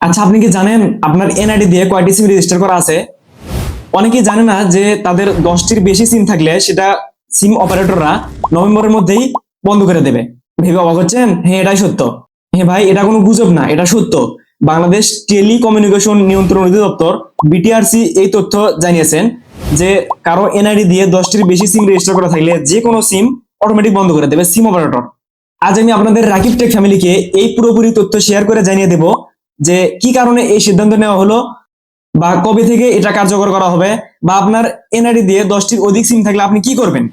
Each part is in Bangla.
আচ্ছা আপনি কি জানেন আপনার এনআইডি দিয়ে কয়টি সিম রেজিস্টার করা আছে? অনেকেই জানে না যে তাদের দশটির বেশি সিম থাকলে সেটা সিম অপারেটররা নভেম্বরের মধ্যেই বন্ধ করে দেবে। ভেবে অবাক হচ্ছেন? হ্যাঁ এটাই সত্য। হ্যাঁ ভাই, এটা কোনো গুজব না, এটা সত্য। বাংলাদেশ টেলিকমিউনিকেশন নিয়ন্ত্রণ অধিদপ্তর বিটিআরসি এই তথ্য জানিয়েছেন যে কারও এনআইডি দিয়ে দশটির বেশি সিম রেজিস্টার করা থাকলে যে কোনো সিম অটোমেটিক বন্ধ করে দেবে সিম অপারেটর আজ আমি আপনাদের রাকিব টেক ফ্যামিলিকে এই পুরোপুরি তথ্য শেয়ার করে জানিয়ে দেব। যে কি কারণে এই সিদ্ধান্ত নেওয়া হলো বা কবে থেকে এটা কার্যকর করা হবে বা আপনার এনআরডি দিয়ে দশটির অধিক সিম থাকলে আপনি কি করবেন?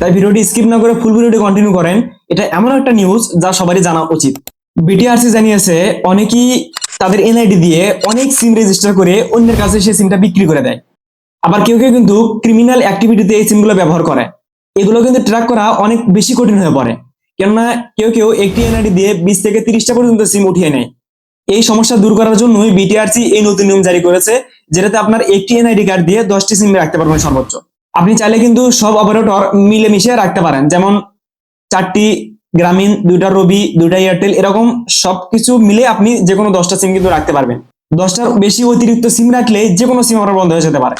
তাই ভিডিওটি স্কিপ না করে ফুল ভিডিওটি কন্টিনিউ করেন। এটা এমন একটা নিউজ যা সবারই জানা উচিত। বিটিআরসি জানিয়েছে, অনেকেই তাদের এনআইডি দিয়ে অনেক সিম রেজিস্টার করে অন্যের কাছে সেই সিমটা বিক্রি করে দেয়। আবার কেউ কেউ কিন্তু ক্রিমিনাল অ্যাক্টিভিটিতে এই সিমগুলো ব্যবহার করে। এগুলো কিন্তু ট্র্যাক করা অনেক বেশি কঠিন হয়ে পড়ে। কেননা কেউ কেউ একটি এনআইডি দিয়ে বিশ থেকে তিরিশটা পর্যন্ত সিম উঠিয়ে নেয়। এই সমস্যা দূর করার জন্যই বিটিআরসি এই নতুন নিয়ম জারি করেছে, যেটাতে আপনার একটি এনআইডি কার্ড দিয়ে দশটি সিম রাখতে পারবেন সর্বোচ্চ। আপনি চাইলে কিন্তু সব অপারেটর মিলেমিশে রাখতে পারেন, যেমন চারটি গ্রামীণ দুইটা রবি দুইটা এয়ারটেল এরকম সবকিছু মিলে আপনি যে কোনো দশটা সিম কিন্তু রাখতে পারবেন। দশটার বেশি অতিরিক্ত সিম রাখলে যে কোনো সিম আপনার বন্ধ হয়ে যেতে পারে।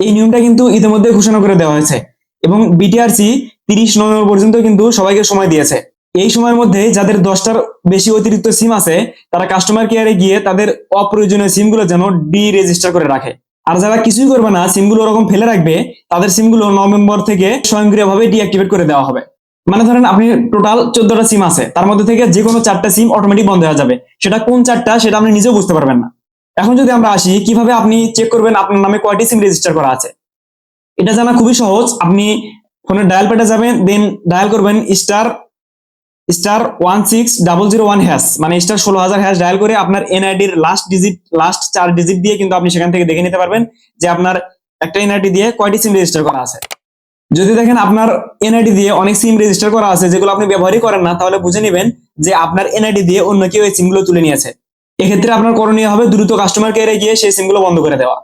এই নিয়মটা কিন্তু ইতিমধ্যে ঘোষণা করে দেওয়া হয়েছে এবং বিটিআরসি তিরিশ নভেম্বর পর্যন্ত কিন্তু সবাইকে সময় দিয়েছে। এই সময়ের মধ্যে যাদের দশটার বেশি অতিরিক্ত সিম আছে, তারা কাস্টমার কেয়ারে গিয়ে তাদের অপ্রয়োজনীয় সিমগুলো যেন ডি রেজিস্টার করে রাখে। আর যারা কিছুই করবে না সিমগুলো ওরকম ফেলে রাখবে, তাদের সিমগুলো নভেম্বর থেকে স্বয়ংক্রিয়ভাবে ডিঅ্যাক্টিভেট করে দেওয়া হবে। মানে ধরেন আপনি টোটাল চোদ্দটা সিম আছে, তার মধ্যে থেকে যে কোনো চারটা সিম অটোমেটিক বন্ধ হয়ে যাবে। সেটা কোন চারটা, সেটা আপনি নিজেও বুঝতে পারবেন না। এখন যদি আমরা আসি, কীভাবে আপনি চেক করবেন আপনার নামে কয়টি সিম রেজিস্টার করা আছে? এটা জানা খুবই সহজ। আপনি ফোনের ডায়াল প্যাডে যাবেন দেন ডায়াল করবেন star star one six double zero one hash মানে স্টার ষোলো হাজার হ্যাশ ডায়াল করে আপনার এনআইডির লাস্ট ডিজিট লাস্ট চার ডিজিট দিয়ে কিন্তু আপনি সেখান থেকে দেখে নিতে পারবেন যে আপনার একটা এনআইডি দিয়ে কয়টি সিম রেজিস্টার করা আছে। যদি দেখেন আপনার এনআইডি দিয়ে অনেক সিম রেজিস্টার করা আছে, যেগুলো আপনি ব্যবহারই করেন না, তাহলে বুঝে নেবেন যে আপনার এনআইডি দিয়ে অন্য কেউ এই সিমগুলো তুলে নিয়েছে। এক্ষেত্রে আপনার করণীয় হবে দ্রুত কাস্টমার কেয়ারে গিয়ে সেই সিমগুলো বন্ধ করে দেওয়া।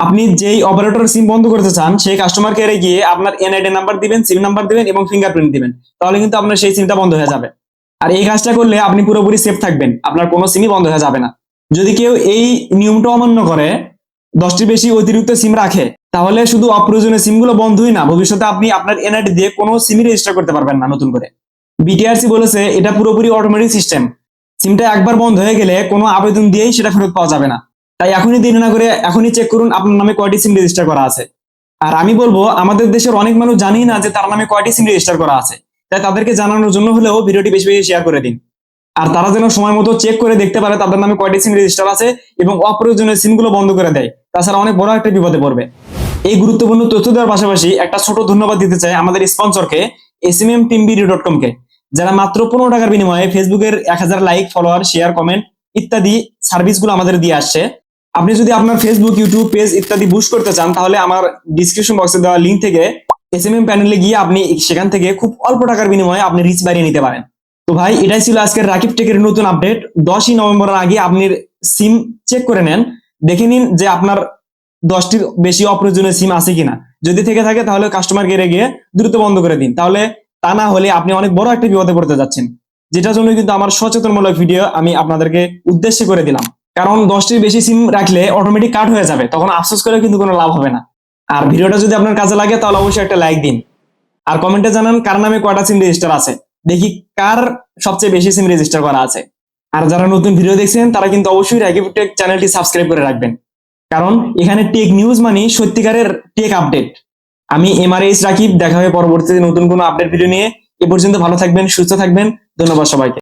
আপনি যেই অপারেটর সিম বন্ধ করতে চান, সেই কাস্টমার কেয়ারে গিয়ে আপনার এনআইডি নাম্বার দিবেন সিম নাম্বার দিবেন এবং ফিঙ্গারপ্রিন্ট দিবেন। তাহলে কিন্তু আপনার সেই সিমটা বন্ধ হয়ে যাবে। আর এই কাজটা করলে আপনি পুরোপুরি সেফ থাকবেন। আপনার কোনো সিমই বন্ধ হয়ে যাবে না। যদি কেউ এই নিয়মটা অমান্য করে, দশটির বেশি অতিরিক্ত সিম রাখে, তাহলে শুধু অপ্রয়োজনীয় সিমগুলো বন্ধই না। ভবিষ্যতে আপনি আপনার এনআইডি দিয়ে কোনো সিমই রেজিস্টার করতে পারবেন না নতুন করে। বিটিআরসি বলেছে, এটা পুরোপুরি অটোমেটিক সিস্টেম সিমটা একবার বন্ধ হয়ে গেলে কোনো আবেদন দিয়েই সেটা ফেরত পাওয়া যাবে না। তাই এখনই দেরি না করে এখনই চেক করুন আপনার নামে কয়টি সিম রেজিস্টার করা আছে। আর আমি বলব, আমাদের দেশের অনেক মানুষ জানেই না যে তার নামে কয়টি সিম রেজিস্টার করা আছে। তাই তাদেরকে জানানোর জন্য হলেও ভিডিওটি বেশি বেশি শেয়ার করে দিন। আর তারা যেন সময় মতো চেক করে দেখতে পারে তাদের নামে কয়টি সিম রেজিস্টার আছে এবং অপ্রয়োজনীয় সিমগুলো বন্ধ করে দেয়। তাছাড়া অনেক বড় একটা বিপদে পড়বে। এই গুরুত্বপূর্ণ তথ্য দেওয়ার পাশাপাশি একটা ছোট ধন্যবাদ দিতে চাই আমাদের স্পন্সরকে S M M team video dot কমকে যারা মাত্র পনেরো টাকার বিনিময়ে ফেসবুকের এক হাজার লাইক ফলোয়ার শেয়ার কমেন্ট ইত্যাদি সার্ভিসগুলো আমাদের দিয়ে আসছে। আপনি যদি আপনার ফেসবুক ইউটিউব পেজ ইত্যাদি বুস্ট করতে চান, তাহলে আমার ডিসক্রিপশন বক্সে দেওয়া লিঙ্ক থেকে এস এম এম প্যানেলে গিয়ে আপনি সেখান থেকে খুব অল্প টাকার বিনিময়ে আপনি রিচ বাড়িয়ে নিতে পারেন। তো ভাই, এটাই ছিল আজকের রাকিব টেকের নতুন আপডেট দশই নভেম্বরের আগে আপনি সিম চেক করে নেন। দেখে নিন যে আপনার দশটির বেশি অপ্রয়োজনীয় সিম আছে কিনা। যদি থেকে থাকে, তাহলে কাস্টমার কেয়ারে গিয়ে দ্রুত বন্ধ করে দিন। তাহলে তা না হলে আপনি অনেক বড় একটা বিপদে পড়তে যাচ্ছেন। যেটার জন্য কিন্তু আমার সচেতনমূলক ভিডিও আমি আপনাদেরকে উদ্দেশ্য করে দিলাম। কারণ দশটির বেশি সিম রাখলে অটোমেটিক কাট হয়ে যাবে, তখন আফসোস করে কিন্তু কোনো লাভ হবে না। আর ভিডিওটা যদি আপনার কাজে লাগে, তাহলে অবশ্যই একটা লাইক দিন। আর কমেন্টে জানান কার নামে কয়টা সিম রেজিস্টার আছে। দেখি কার সবচেয়ে বেশি সিম রেজিস্টার করা আছে। আর যারা নতুন ভিডিও দেখছেন, তারা কিন্তু অবশ্যই রাকিব টেক চ্যানেলটি সাবস্ক্রাইব করে রাখবেন। কারণ এখানে টেক নিউজ মানে সত্যিকারের টেক আপডেট আমি এমআরএস রাকিব, দেখা হবে পরবর্তীতে নতুন কোনো আপডেট ভিডিও নিয়ে, এ পর্যন্ত ভালো থাকবেন, সুস্থ থাকবেন, ধন্যবাদ সবাইকে।